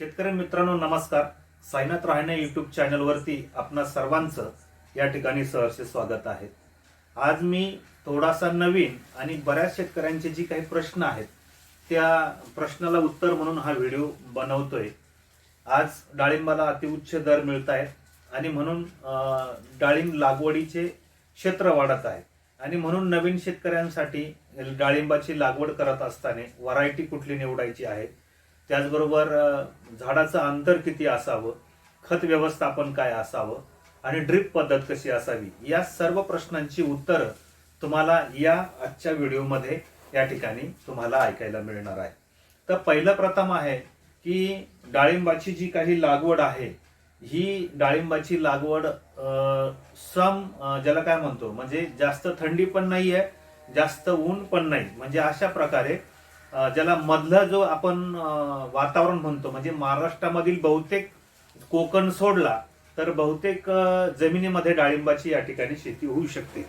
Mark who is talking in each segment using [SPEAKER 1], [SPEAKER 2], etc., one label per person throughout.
[SPEAKER 1] शेतकरी मित्रांनो नमस्कार. साईनाथ राहणे युट्यूब चॅनलवरती आपणा सर्वांचं या ठिकाणी सहर्ष स्वागत आहे. आज मी थोडासा नवीन आणि बऱ्याच शेतकऱ्यांचे जी काही प्रश्न आहेत त्या प्रश्नाला उत्तर म्हणून हा व्हिडिओ बनवतोय. आज डाळिंबाला अतिउच्च दर मिळत आहेत आणि म्हणून डाळिंब लागवडीचे क्षेत्र वाढत आहे. आणि म्हणून नवीन शेतकऱ्यांसाठी डाळिंबाची लागवड करत असताना व्हरायटी कुठली निवडायची आहे त्याचबरोबर झाडाचं अंतर किती असावं? खत व्यवस्थापन काय असावं? आणि ड्रिप पद्धत कशी असावी? या सर्व प्रश्नांची उत्तरं तुम्हाला या आजच्या व्हिडिओमध्ये या ठिकाणी तुम्हाला ऐकायला मिळणार आहे. तर पहिलं प्रथम आहे की डाळिंबाची जी काही लागवड आहे ही डाळिंबाची लागवड सम ज्याला काय म्हणतो? म्हणजे जास्त थंडी पण नाही आहे जास्त ऊन पण नाही. म्हणजे अशा प्रकारे ज्याला मधला जो आपण वातावरण म्हणतो म्हणजे महाराष्ट्रामधील बहुतेक कोकण सोडला तर बहुतेक जमिनीमध्ये डाळिंबाची या ठिकाणी शेती होऊ शकते.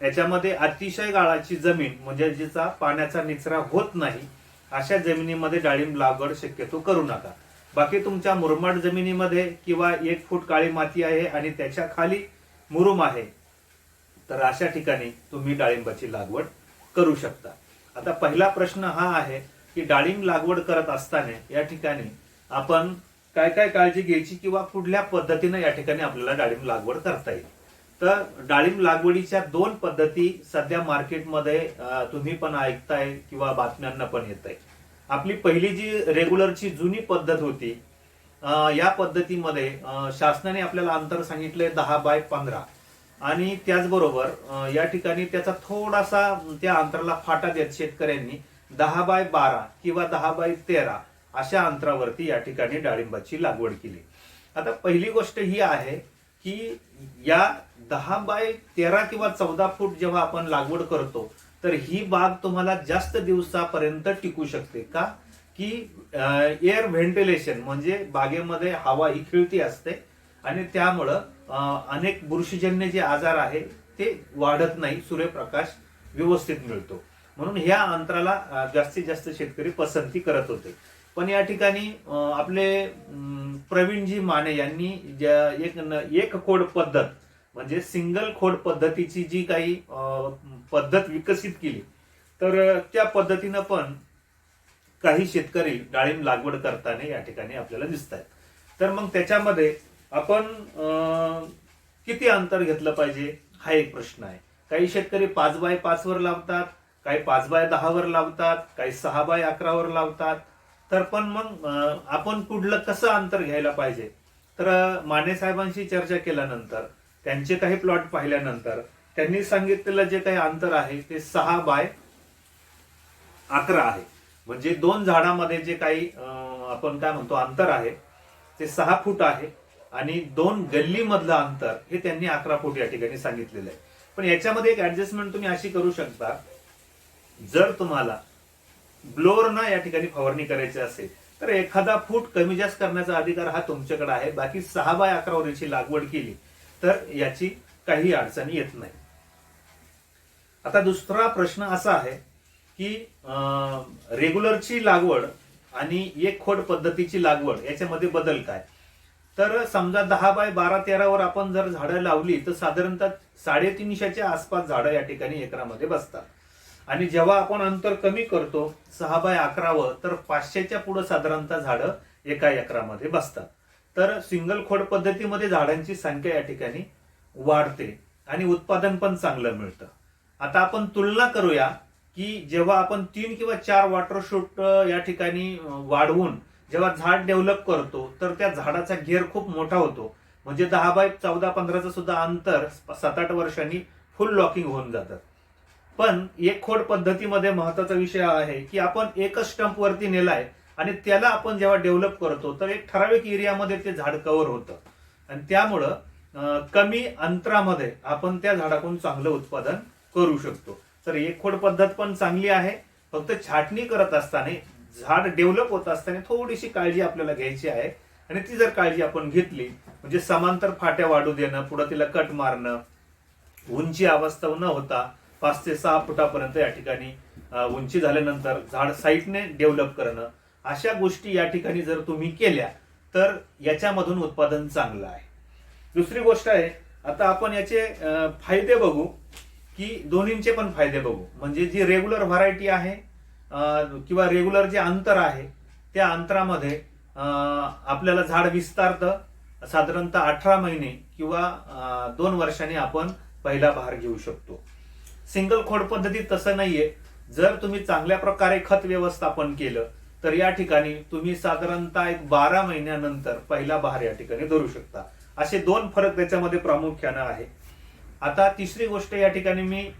[SPEAKER 1] याच्यामध्ये अतिशय गाळाची जमीन म्हणजे जिचा पाण्याचा निचरा होत नाही अशा जमिनीमध्ये डाळिंब लागवड शक्यतो करू नका. बाकी तुमच्या मुरमाड जमिनीमध्ये किंवा एक फूट काळी माती आहे आणि त्याच्याखाली मुरुम आहे तर अशा ठिकाणी तुम्ही डाळिंबाची लागवड करू शकता. आता पहिला प्रश्न हा आहे की डाळिंब लागवड करत असताना या ठिकाणी आपण काय काय काळजी घ्यायची किंवा कुठल्या पद्धतीने या ठिकाणी आपल्याला डाळिंब लागवड करता येईल? तर डाळिंब लागवडीच्या दोन पद्धती सध्या मार्केटमध्ये तुम्ही पण ऐकताय किंवा बातम्यांना पण येत आहे आपली पहिली जी रेग्युलरची जुनी पद्धत होती या पद्धतीमध्ये शासनाने आपल्याला अंतर सांगितलंय दहा बाय पंधरा. आणि त्याचबरोबर या ठिकाणी त्याचा थोडासा त्या अंतराला फाटा देत शेतकऱ्यांनी दहा बाय बारा किंवा दहा बाय तेरा अशा अंतरावरती या ठिकाणी डाळिंबाची लागवड केली. आता पहिली गोष्ट ही आहे की या दहा बाय तेरा किंवा चौदा फूट जेव्हा आपण लागवड करतो तर ही बाग तुम्हाला जास्त दिवसापर्यंत टिकू शकते. का? की एअर व्हेंटिलेशन म्हणजे बागेमध्ये हवा ही खिळती असते आणि त्यामुळं अनेक बुरशीजन्य जे आजार आहे ते वाढत नाही. सूर्यप्रकाश व्यवस्थित मिळतो. म्हणून ह्या अंतराला जास्तीत जास्त शेतकरी पसंती करत होते. पण या ठिकाणी आपले प्रवीणजी माने यांनी ज्या एक न- एक खोड पद्धत म्हणजे सिंगल खोड पद्धतीची जी काही पद्धत विकसित केली तर त्या पद्धतीनं पण काही शेतकरी डाळिंब लागवड करताना या ठिकाणी आपल्याला दिसत आहेत तर मग त्याच्यामध्ये आपण किती अंतर घेतलं पाहिजे? हा एक प्रश्न आहे. काही शेतकरी पाच बाय पाच वर लावतात काही पाच बाय दहावर लावतात काही सहा बाय अकरावर लावतात. तर पण मग आपण कुठलं कसं अंतर घ्यायला पाहिजे? तर माने साहेबांशी चर्चा केल्यानंतर त्यांचे काही प्लॉट पाहिल्यानंतर त्यांनी सांगितलेलं जे काही अंतर आहे ते सहा बाय अकरा आहे. म्हणजे दोन झाडामध्ये जे काही आपण काय म्हणतो अंतर आहे ते सहा फूट आहे. आणि दोन गल्लीमधलं अंतर हे त्यांनी अकरा फूट या ठिकाणी सांगितलेलं आहे. पण याच्यामध्ये एक ऍडजस्टमेंट तुम्ही अशी करू शकता जर तुम्हाला ब्लोअर ना या ठिकाणी फवारणी करायची असेल तर एखादा फूट कमी जास्त करण्याचा अधिकार हा तुमच्याकडे आहे. बाकी सहा बाय अकरा याची लागवड केली तर याची काही अडचणी येत नाही. आता दुसरा प्रश्न असा आहे की रेग्युलरची लागवड आणि एक खोड पद्धतीची लागवड याच्यामध्ये बदल काय? तर समजा दहा बाय बारा तेरावर आपण जर झाडं लावली तर साधारणतः साडेतीनशेच्या आसपास झाडं या ठिकाणी एकरामध्ये बसतात. आणि जेव्हा आपण अंतर कमी करतो सहा बाय अकरावर तर पाचशेच्या पुढे साधारणतः झाडं एका एकरामध्ये बसतात. तर सिंगल खोड पद्धतीमध्ये झाडांची संख्या या ठिकाणी वाढते आणि उत्पादन पण चांगलं मिळतं. आता आपण तुलना करूया की जेव्हा आपण तीन किंवा चार वॉटर शूट या ठिकाणी वाढवून जेव्हा झाड डेव्हलप करतो तर त्या झाडाचा घेर खूप मोठा होतो. म्हणजे दहा बाय चौदा पंधराचं सुद्धा अंतर सात आठ वर्षांनी फुल लॉकिंग होऊन जातात पण एक खोड पद्धतीमध्ये महत्त्वाचा विषय आहे की आपण एकच स्टंप वरती नेलाय आणि त्याला आपण जेव्हा डेव्हलप करतो तर एक ठराविक एरियामध्ये ते झाड कव्हर होतं. आणि त्यामुळं कमी अंतरामध्ये आपण त्या झाडाकडून चांगलं उत्पादन करू शकतो. तर एक खोड पद्धत पण चांगली आहे. फक्त छाटणी करत असताना झाड डेव्हलप होत असताना थोडीशी काळजी आपल्याला घ्यायची आहे. आणि ती जर काळजी आपण घेतली म्हणजे समांतर फाट्या वाढू देणं पुढे तिला कट मारणं उंची अवस्था न होता पाच ते सहा फुटापर्यंत या ठिकाणी उंची झाल्यानंतर झाड साईटने डेव्हलप करणं अशा गोष्टी या ठिकाणी जर तुम्ही केल्या तर याच्यामधून उत्पादन चांगलं आहे. दुसरी गोष्ट आहे आता आपण याचे फायदे बघू की दोन्हींचे पण फायदे बघू. म्हणजे जी रेग्युलर व्हरायटी आहे किंवा रेग्युलर जे अंतर आहे त्या अंतरामध्ये आपल्याला झाड विस्तारतं साधारणतः अठरा महिने किंवा दोन वर्षांनी आपण पहिला भार घेऊ शकतो. सिंगल खोड पद्धतीत तसं नाहीये. जर तुम्ही चांगल्या प्रकारे खत व्यवस्थापन केलं तर या ठिकाणी तुम्ही साधारणतः एक बारा महिन्यानंतर पहिला बहार या ठिकाणी धरू शकता. असे दोन फरक त्याच्यामध्ये प्रामुख्यानं आहे. आता तिसरी गोष्ट या ठिकाणी मी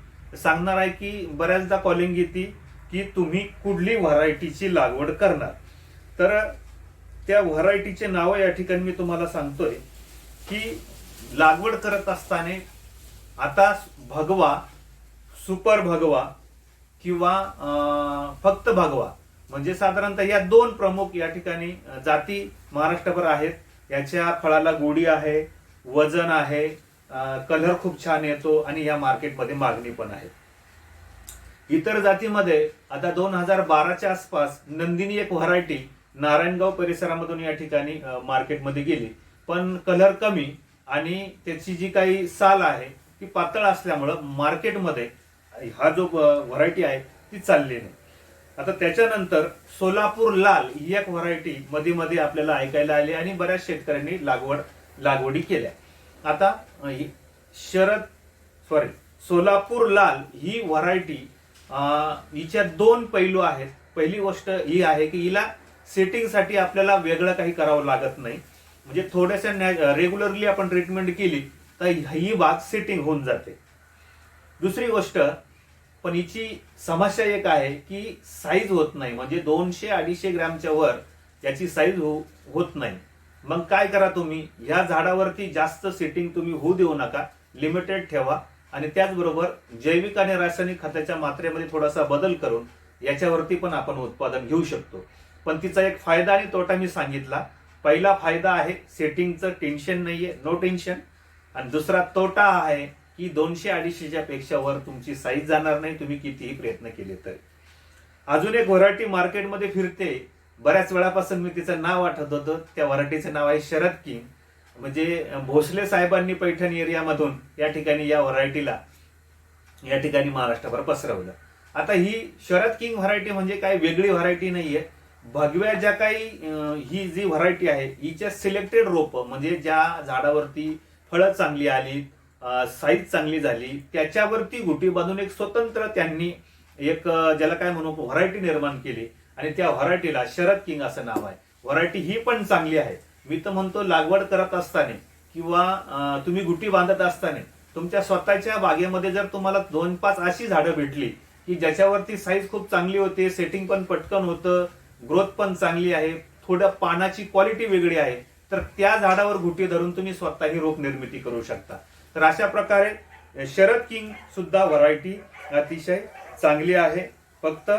[SPEAKER 1] सांगणार आहे की बऱ्याचदा कॉलिंग येते. की तुम्ही कुठली व्हरायटीची लागवड करणार. तर त्या व्हरायटीचे नावं या ठिकाणी मी तुम्हाला सांगतोय की लागवड करत असताना आता भगवा सुपर भगवा किंवा फक्त भगवा म्हणजे साधारणतः या दोन प्रमुख या ठिकाणी जाती महाराष्ट्रभर आहेत. याच्या फळाला गोडी आहे वजन आहे कलर खूप छान येतो आणि या मार्केटमध्ये मागणी पण आहे. इतर जातीमध्ये आता दोन हजार बाराच्या आसपास नंदिनी एक व्हरायटी नारायणगाव परिसरामधून या ठिकाणी मार्केटमध्ये गेली. पण कलर कमी आणि त्याची जी काही साल आहे ती पातळ असल्यामुळं मार्केटमध्ये हा जो व्हरायटी आहे ती चालली नाही. आता त्याच्यानंतर सोलापूर लाल ही एक व्हरायटी मध्ये मध्ये आपल्याला ऐकायला आली आणि बऱ्याच शेतकऱ्यांनी लागवड लागवडी केल्या. आता ही शरद सॉरी सोलापूर लाल ही व्हरायटी हिच्या दोन पैलू आहेत. पहिली गोष्ट ही आहे की हिला सेटिंगसाठी आपल्याला वेगळं काही करावं लागत नाही. म्हणजे थोड्याशा रेग्युलरली आपण ट्रीटमेंट केली तर ही बाग सेटिंग होऊन जाते. दुसरी गोष्ट पण हिची समस्या एक आहे की साईज होत नाही. म्हणजे दोनशे अडीचशे ग्रॅमच्या वर याची साईज हो होत नाही. मग काय करा तुम्ही? ह्या झाडावरती जास्त सेटिंग तुम्ही होऊ देऊ नका. लिमिटेड ठेवा. आणि त्याचबरोबर जैविक आणि रासायनिक खताच्या मात्रेमध्ये थोडासा बदल करून याच्यावरती पण आपण उत्पादन घेऊ शकतो. पण तिचा एक फायदा आणि तोटा मी सांगितला. पहिला फायदा आहे सेटिंगचं टेन्शन नाहीये नो टेन्शन आणि दुसरा तोटा आहे की दोनशे अडीचशेच्या पेक्षा वर तुमची साईज जाणार नाही तुम्ही कितीही प्रयत्न केले तरी. अजून एक व्हरायटी मार्केटमध्ये फिरते. बऱ्याच वेळापासून मी तिचं नाव आठवत होतं. त्या व्हरायटीचं नाव आहे शरद किंग. म्हणजे भोसले साहेबांनी पैठण एरियामधून या ठिकाणी या व्हरायटीला या ठिकाणी महाराष्ट्रभर पसरवलं. आता ही शरद किंग व्हरायटी म्हणजे काही वेगळी व्हरायटी नाहीये. भगव्या ज्या काही ही जी व्हरायटी आहे हिच्या सिलेक्टेड रोपं म्हणजे ज्या झाडावरती फळं चांगली आली साईज चांगली झाली त्याच्यावरती गुटी बांधून एक स्वतंत्र त्यांनी एक ज्याला काय म्हणू व्हरायटी निर्माण केली. आणि त्या व्हरायटीला शरद किंग असं नाव आहे. व्हरायटी ही पण चांगली आहे. मी तर म्हणतो लागवड करत असताना किंवा तुम्ही गुटी बांधत असताना तुमच्या स्वतःच्या बागेमध्ये जर तुम्हाला दोन पाच अशी झाडं भेटली की ज्याच्यावरती साईज खूप चांगली होते सेटिंग पण पटकन होतं ग्रोथ पण चांगली आहे थोडं पानाची क्वालिटी वेगळी आहे तर त्या झाडावर गुटी धरून तुम्ही स्वतःही रोप निर्मिती करू शकता. तर अशा प्रकारे शरद किंग सुद्धा व्हरायटी अतिशय चांगली आहे. फक्त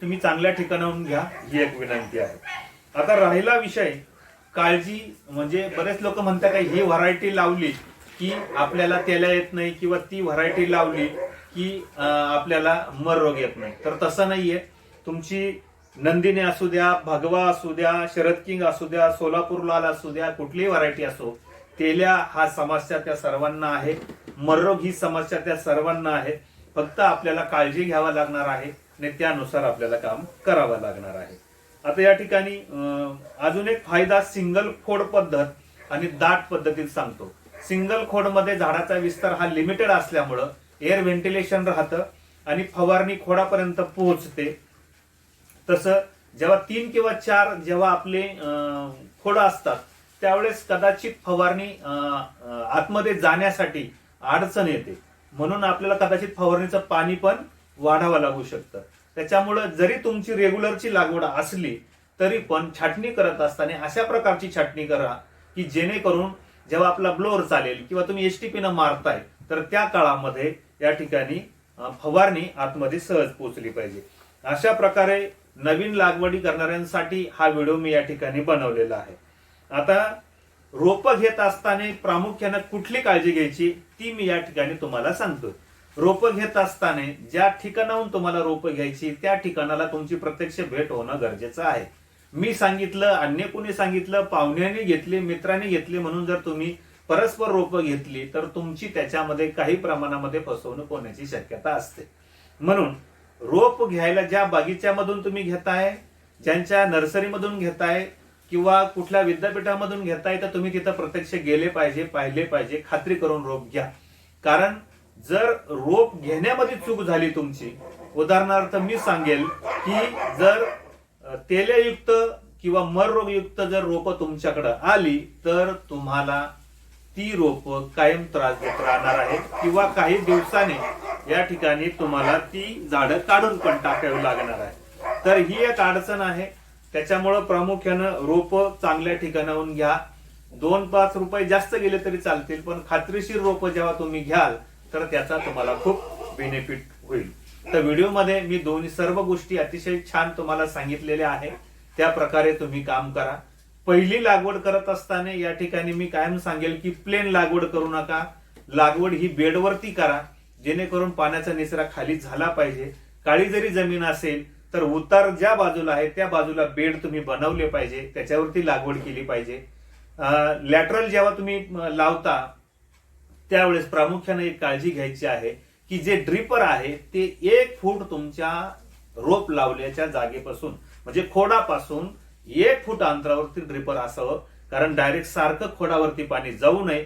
[SPEAKER 1] तुम्ही चांगल्या ठिकाणाहून घ्या ही एक विनंती आहे. आता राहिला विषय काळजी म्हणजे बरेच लोक म्हणतात का ही व्हरायटी लावली की आपल्याला त्याला येत नाही किंवा ती व्हरायटी लावली की आपल्याला मर रोग येत नाही. तर तसं नाहीये. तुमची नंदिनी असू द्या भगवा असू द्या शरद किंग असू द्या सोलापूर लाल असू द्या कुठलीही व्हरायटी असो तेल्या हा समस्या त्या सर्वांना आहे. मररोग ही समस्या त्या सर्वांना आहे. फक्त आपल्याला काळजी घ्यावा लागणार आहे आणि त्यानुसार आपल्याला काम करावं लागणार आहे. आता या ठिकाणी अजून एक फायदा सिंगल खोड पद्धत आणि दाट पद्धतीत सांगतो. सिंगल खोडमध्ये झाडाचा विस्तार हा लिमिटेड असल्यामुळं एअर व्हेंटिलेशन राहतं आणि फवारणी खोडापर्यंत पोहोचते. तसं जेव्हा तीन किंवा चार जेव्हा आपले खोड खोडं असतात त्यावेळेस कदाचित फवारणी आतमध्ये जाण्यासाठी अडचण येते. म्हणून आपल्याला कदाचित फवारणीचं पाणी पण वाढावं लागू शकतं. त्याच्यामुळं जरी तुमची रेग्युलरची लागवड असली तरी पण छाटणी करत असताना अशा प्रकारची छाटणी करा की जेणेकरून जेव्हा आपला ब्लोअर चालेल किंवा तुम्ही एसटीपीनं न मारताय तर त्या काळामध्ये या ठिकाणी फवारणी आतमध्ये सहज पोहोचली पाहिजे. अशा प्रकारे नवीन लागवडी करणाऱ्यांसाठी हा व्हिडिओ मी या ठिकाणी बनवलेला आहे. आता रोपं घेत असताना प्रामुख्यानं कुठली काळजी घ्यायची ती मी या ठिकाणी तुम्हाला सांगतो रोपं घेत असताना ज्या ठिकाणाहून तुम्हाला रोपं घ्यायची त्या ठिकाणाला तुमची प्रत्यक्ष भेट होणं गरजेचं आहे. मी सांगितलं अन्य कोणी सांगितलं पाहुण्याने घेतले मित्राने घेतले म्हणून जर तुम्ही परस्पर रोपं घेतली तर तुमची त्याच्यामध्ये काही प्रमाणामध्ये फसवणूक होण्याची शक्यता असते. म्हणून रोप घ्यायला ज्या बागीच्यामधून तुम्ही घेताय ज्यांच्या नर्सरीमधून घेताय किंवा कुठल्या विद्यापीठामधून घेताय तर तुम्ही तिथं प्रत्यक्ष गेले पाहिजे पाहिले पाहिजे खात्री करून रोप घ्या. कारण जर रोप घेण्यामध्ये चूक झाली तुमची उदाहरणार्थ मी सांगेल की जर तेलयुक्त किंवा मररोगयुक्त जर रोपं तुमच्याकडे आली तर तुम्हाला ती रोप कायम त्रास देत राहणार आहेत किंवा काही दिवसाने या ठिकाणी तुम्हाला ती झाडं काढून पण टाकावी लागणार आहे तर ही एक अडचण आहे. त्याच्यामुळं प्रामुख्यानं रोप चांगल्या ठिकाणाहून घ्या. दोन पाच रुपये जास्त गेले तरी चालतील पण खात्रीशीर रोप जेव्हा तुम्ही घ्याल तर त्याचा तुम्हाला खूप बेनिफिट होईल. तर व्हिडिओमध्ये मी दोन्ही सर्व गोष्टी अतिशय छान तुम्हाला सांगितलेल्या आहे त्या प्रकारे तुम्ही काम करा. पहिली लागवड करत असताना या ठिकाणी मी कायम सांगेल की प्लेन लागवड करू नका. लागवड ही बेडवरती करा. जेणेकरून पाण्याचा निचरा खाली झाला पाहिजे. काळी जरी जमीन असेल तर उतार ज्या बाजूला आहे त्या बाजूला बेड तुम्ही बनवले पाहिजे. त्याच्यावरती लागवड केली पाहिजे. लॅटरल जेव्हा तुम्ही लावता त्यावेळेस प्रामुख्याने एक काळजी घ्यायची आहे की जे ड्रिपर आहे ते एक फूट तुमच्या रोप लावल्याच्या जागेपासून म्हणजे खोडापासून एक फूट अंतरावरती ड्रिपर असावं कारण डायरेक्ट सारखं खोडावरती पाणी जाऊ नये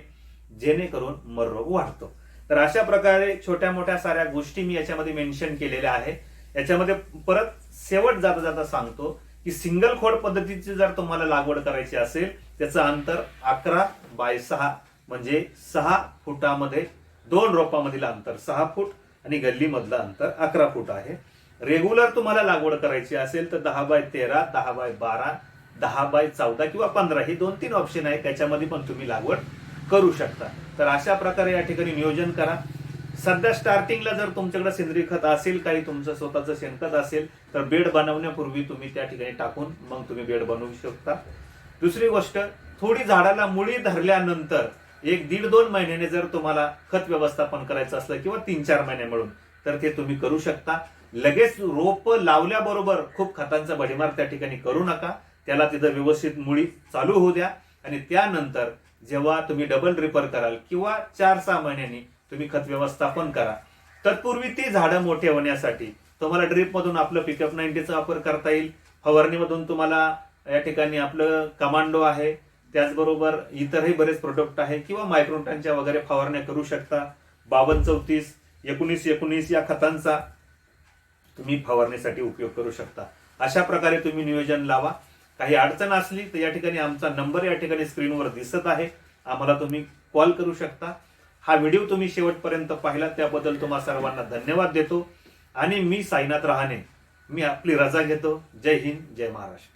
[SPEAKER 1] जेणेकरून मररोग वाढतो. तर अशा प्रकारे छोट्या मोठ्या साऱ्या गोष्टी मी याच्यामध्ये मेन्शन केलेल्या आहे. याच्यामध्ये परत शेवट जाता जाता सांगतो की सिंगल खोड पद्धतीची जर तुम्हाला लागवड करायची असेल त्याचं अंतर अकरा बाय सहा म्हणजे सहा फुटामध्ये दोन रोपामधील अंतर सहा फूट आणि गल्लीमधलं अंतर अकरा फूट आहे. रेग्युलर तुम्हाला लागवड करायची असेल तर दहा बाय तेरा दहा बाय बारा दहा बाय चौदा किंवा पंधरा ही दोन तीन ऑप्शन आहे त्याच्यामध्ये पण तुम्ही लागवड करू शकता. तर अशा प्रकारे या ठिकाणी नियोजन करा. सध्या स्टार्टिंगला जर तुमच्याकडे सेंद्रिय खत असेल काही तुमचं स्वतःचं शेणखत असेल तर बेड बनवण्यापूर्वी तुम्ही त्या ठिकाणी टाकून मग तुम्ही बेड बनवू शकता. दुसरी गोष्ट थोडी झाडाला मुळी धरल्यानंतर एक दीड दोन महिन्याने जर तुम्हाला खत व्यवस्थापन करायचं असलं किंवा तीन चार महिने मिळून तर ते तुम्ही करू शकता. लगेच रोप लावल्याबरोबर खूप खतांचा भडीमार त्या ठिकाणी करू नका. त्याला तिथं व्यवस्थित मुळी चालू होऊ द्या. आणि त्यानंतर जेव्हा तुम्ही डबल ड्रिपर कराल किंवा चार सहा महिन्यांनी तुम्ही खत व्यवस्थापन करा. तत्पूर्वी ती झाडं मोठे होण्यासाठी तुम्हाला ड्रीपमधून आपलं पिकअप नाईन्टीचा वापर करता येईल. फवारणीमधून तुम्हाला या ठिकाणी आपलं कमांडो आहे. त्याचबरोबर इतरही बरेच प्रोडक्ट आहे किंवा मायक्रोटनच्या वगैरे फवारण्या करू शकता. बावन्न चौतीस एकोणीस एकोणीस या खतांचा तुम्ही फवारणीसाठी उपयोग करू शकता. अशा प्रकारे तुम्ही नियोजन लावा. काही अडचण असली तर या ठिकाणी आमचा नंबर या ठिकाणी स्क्रीनवर दिसत आहे. आम्हाला तुम्ही कॉल करू शकता. हा व्हिडिओ तुम्ही शेवटपर्यंत पाहिला त्याबद्दल तुम्हा सर्वांना धन्यवाद देतो. आणि मी साईनाथ रहाणे. मी आपली रजा घेतो. जय हिंद जय महाराष्ट्र.